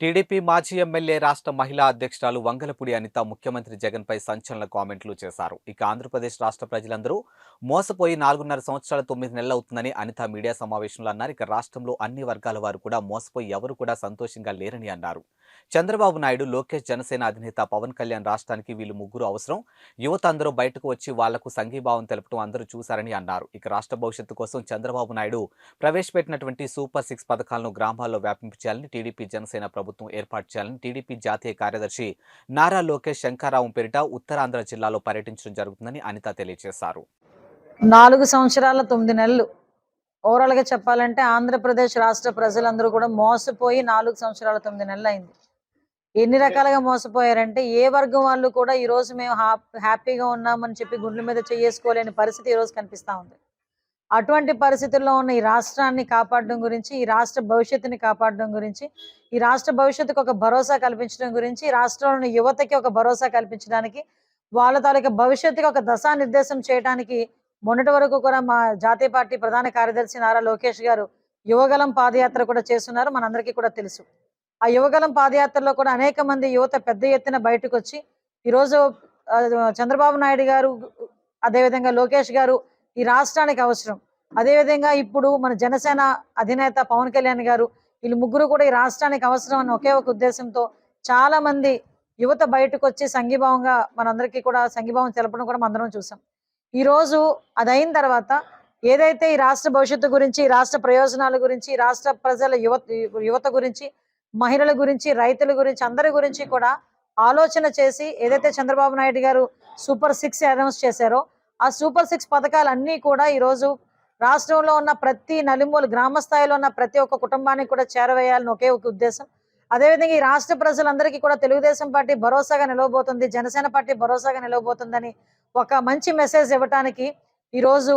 TDP మాజీ MLA రాష్ట్ర మహిళా అధ్యక్షురాలు వంగలపూడి అనిత ముఖ్యమంత్రి జగన్పై సంచలన కామెంట్లు చేశారు. ఇక ఆంధ్రప్రదేశ్ రాష్ట్ర ప్రజలందరూ మోసపోయి నాలుగున్నర సంవత్సరాల తొమ్మిది నెలలు అవుతుందని అనిత మీడియా సమావేశంలో అన్నారు. ఇక రాష్ట్రంలో అన్ని వర్గాల వారు కూడా మోసపోయి ఎవరు కూడా సంతోషంగా లేరని అన్నారు. చంద్రబాబు నాయుడు లోకేష్ జనసేన అధినేత పవన్ కళ్యాణ్ రాష్ట్రానికి వీళ్ళు ముగ్గురు అవసరం. యువత అందరూ బయటకు వచ్చి వాళ్ళకు సంఘీభావం తెలపడం అందరూ చూశారని అన్నారు. ఇక రాష్ట్ర భవిష్యత్తు కోసం చంద్రబాబు నాయుడు ప్రవేశపెట్టినటువంటి సూపర్ సిక్స్ పథకాలను గ్రామాల్లో వ్యాపించాలని టీడీపీ జనసేన ప్రభుత్వం ఏర్పాటు చేయాలని టీడీపీ జాతీయ కార్యదర్శి నారా లోకేష్ శంకారావం పేరిట ఉత్తరాంధ్ర జిల్లాలో పర్యటించడం జరుగుతుందని అనిత తెలియజేశారు. నాలుగు సంవత్సరాల తొమ్మిది నెలలు. ఓవరాల్గా చెప్పాలంటే ఆంధ్రప్రదేశ్ రాష్ట్ర ప్రజలందరూ కూడా మోసపోయి నాలుగు సంవత్సరాల తొమ్మిది నెలలు అయింది. ఎన్ని రకాలుగా మోసపోయారంటే ఏ వర్గం వాళ్ళు కూడా ఈ రోజు మేము హ్యాప్- హ్యాపీగా ఉన్నామని చెప్పి గుండెల మీద చేసుకోలేని పరిస్థితి ఈ రోజు కనిపిస్తా ఉంది. అటువంటి పరిస్థితుల్లో ఉన్న ఈ రాష్ట్రాన్ని కాపాడడం గురించి ఈ రాష్ట్ర భవిష్యత్తుని కాపాడడం గురించి ఈ రాష్ట్ర భవిష్యత్తుకు ఒక భరోసా కల్పించడం గురించి ఈ రాష్ట్రంలోని యువతకి ఒక భరోసా కల్పించడానికి వాళ్ళ తాలూకా భవిష్యత్తుకి ఒక దశానిర్దేశం చేయడానికి మొన్నటి వరకు కూడా మా జాతీయ పార్టీ ప్రధాన కార్యదర్శి నారా లోకేష్ గారు యువగలం పాదయాత్ర కూడా చేస్తున్నారు. మనందరికీ కూడా తెలుసు. ఆ యువగలం పాదయాత్రలో కూడా అనేక మంది యువత పెద్ద ఎత్తున బయటకు వచ్చి ఈరోజు చంద్రబాబు నాయుడు గారు అదేవిధంగా లోకేష్ గారు ఈ రాష్ట్రానికి అవసరం. అదేవిధంగా ఇప్పుడు మన జనసేన అధినేత పవన్ కళ్యాణ్ గారు వీళ్ళు ముగ్గురు కూడా ఈ రాష్ట్రానికి అవసరం అని ఒకే ఒక ఉద్దేశంతో చాలా మంది యువత బయటకు వచ్చి సంఘీభావంగా మనందరికీ కూడా సంఘీభావం తెలపడం కూడా మనందరం చూసాం. ఈ రోజు అది అయిన తర్వాత ఏదైతే ఈ రాష్ట్ర భవిష్యత్తు గురించి రాష్ట్ర ప్రయోజనాల గురించి రాష్ట్ర ప్రజల యువత యువత గురించి మహిళల గురించి రైతుల గురించి అందరి గురించి కూడా ఆలోచన చేసి ఏదైతే చంద్రబాబు నాయుడు గారు సూపర్ సిక్స్ అనౌన్స్ చేశారో ఆ సూపర్ సిక్స్ పథకాలన్నీ కూడా ఈ రోజు రాష్ట్రంలో ఉన్న ప్రతి నలుమూల గ్రామ స్థాయిలో ఉన్న ప్రతి ఒక్క కుటుంబానికి కూడా చేరవేయాలని ఒకే ఒక ఉద్దేశం. అదేవిధంగా ఈ రాష్ట్ర ప్రజలందరికీ కూడా తెలుగుదేశం పార్టీ భరోసాగా నిలవబోతుంది జనసేన పార్టీ భరోసాగా నిలవబోతుందని ఒక మంచి మెసేజ్ ఇవ్వటానికి ఈరోజు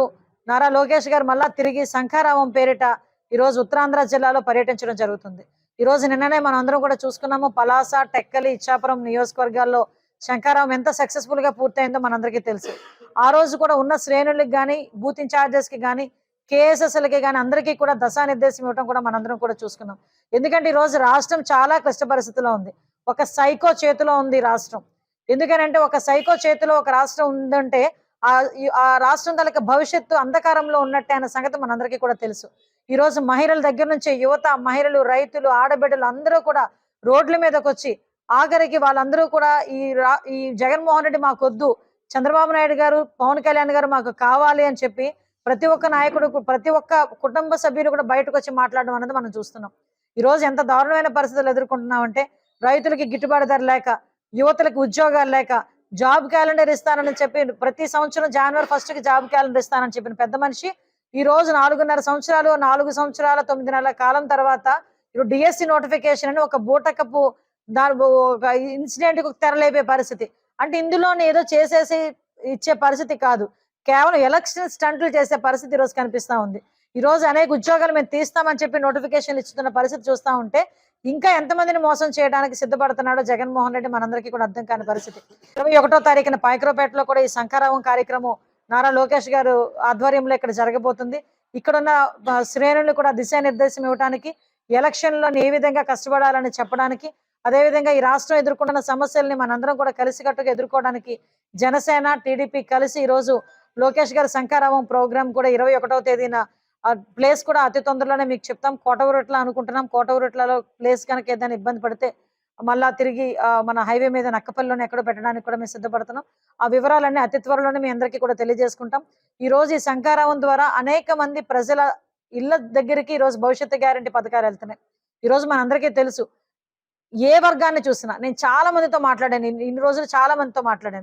నారా లోకేష్ గారు మళ్ళా తిరిగి శంఖారావం పేరిట ఈరోజు ఉత్తరాంధ్ర జిల్లాలో పర్యటించడం జరుగుతుంది. ఈ రోజు నిన్ననే మనం అందరం కూడా చూసుకున్నాము పలాస టెక్కలి ఇచ్చాపురం నియోజకవర్గాల్లో శంకారావు ఎంత సక్సెస్ఫుల్గా పూర్తయిందో మనందరికీ తెలుసు. ఆ రోజు కూడా ఉన్న శ్రేణులకు కానీ బూత్ ఇన్ఛార్జెస్కి కానీ కేఎస్ఎస్ఎల్కి కానీ అందరికీ కూడా దశానిర్దేశం ఇవ్వడం కూడా మనందరం కూడా చూసుకున్నాం. ఎందుకంటే ఈ రోజు రాష్ట్రం చాలా క్లిష్ట పరిస్థితిలో ఉంది. ఒక సైకో చేతిలో ఉంది రాష్ట్రం. ఎందుకనంటే ఒక సైకో చేతిలో ఒక రాష్ట్రం ఉందంటే ఆ ఆ రాష్ట్రం తలక భవిష్యత్తు అంధకారంలో ఉన్నట్టే అన్న సంగతి మనందరికీ కూడా తెలుసు. ఈ రోజు మహిళల దగ్గర నుంచి యువత మహిళలు రైతులు ఆడబిడ్డలు అందరూ కూడా రోడ్ల మీదకి వచ్చి ఆఖరికి వాళ్ళందరూ కూడా ఈ రా ఈ జగన్మోహన్ రెడ్డి మాకొద్దు చంద్రబాబు నాయుడు గారు పవన్ కళ్యాణ్ గారు మాకు కావాలి అని చెప్పి ప్రతి ఒక్క నాయకుడు ప్రతి ఒక్క కుటుంబ సభ్యులు కూడా బయటకు వచ్చి మాట్లాడడం అనేది మనం చూస్తున్నాం. ఈ రోజు ఎంత దారుణమైన పరిస్థితులు ఎదుర్కొంటున్నామంటే రైతులకి గిట్టుబాటు ధర లేక యువతలకు ఉద్యోగాలు లేక జాబ్ క్యాలెండర్ ఇస్తానని చెప్పి ప్రతి సంవత్సరం జనవరి ఫస్ట్కి జాబ్ క్యాలెండర్ ఇస్తానని చెప్పిన పెద్ద మనిషి ఈ రోజు నాలుగున్నర సంవత్సరాలు నాలుగు సంవత్సరాల తొమ్మిది నెలల కాలం తర్వాత ఇప్పుడు డిఎస్సి నోటిఫికేషన్ అని ఒక బూటకపు దాని ఒక ఇన్సిడెంట్కు తెరలేపే పరిస్థితి. అంటే ఇందులోనే ఏదో చేసేసి ఇచ్చే పరిస్థితి కాదు. కేవలం ఎలక్షన్ స్టంట్లు చేసే పరిస్థితి ఈరోజు రోజు కనిపిస్తా ఉంది. ఈ రోజు అనేక ఉద్యోగాలు మేము తీస్తామని చెప్పి నోటిఫికేషన్ ఇస్తున్న పరిస్థితి చూస్తా ఉంటే ఇంకా ఎంతమందిని మోసం చేయడానికి సిద్ధపడుతున్నాడో జగన్మోహన్ రెడ్డి మనందరికీ కూడా అర్థం కాని పరిస్థితి. ఇరవై ఒకటో తారీఖున పాయక్రోపేటలో కూడా ఈ శంఖారావం కార్యక్రమం నారా లోకేష్ గారు ఆధ్వర్యంలో ఇక్కడ జరగబోతుంది. ఇక్కడున్న శ్రేణులు కూడా దిశానిర్దేశం ఇవ్వడానికి ఎలక్షన్లో ఏ విధంగా కష్టపడాలని చెప్పడానికి అదేవిధంగా ఈ రాష్ట్రం ఎదుర్కొంటున్న సమస్యల్ని మనందరం కూడా కలిసికట్టుగా ఎదుర్కోవడానికి జనసేన టీడీపీ కలిసి ఈ రోజు లోకేష్ గారి శంకారావం ప్రోగ్రామ్ కూడా ఇరవై ఒకటవ తేదీన ప్లేస్ కూడా అతి తొందరలోనే మీకు చెప్తాం. కోటవురట్ల అనుకుంటున్నాం. కోటవురట్లలో ప్లేస్ కనుక ఏదైనా ఇబ్బంది పడితే మళ్ళా తిరిగి మన హైవే మీద నక్కపల్లిలోనే ఎక్కడో పెట్టడానికి కూడా మేము సిద్ధపడుతున్నాం. ఆ వివరాలన్నీ అతి త్వరలోనే మీ అందరికీ కూడా తెలియజేసుకుంటాం. ఈ రోజు ఈ శంకారావం ద్వారా అనేక మంది ప్రజల ఇళ్ళ దగ్గరికి ఈ రోజు భవిష్యత్తు గ్యారంటీ పథకాలు వెళ్తున్నాయి. ఈ రోజు మనందరికీ తెలుసు ఏ వర్గాన్ని చూసినా నేను చాలా మందితో మాట్లాడాను ఇన్ని- రోజులు చాలా మందితో మాట్లాడాను.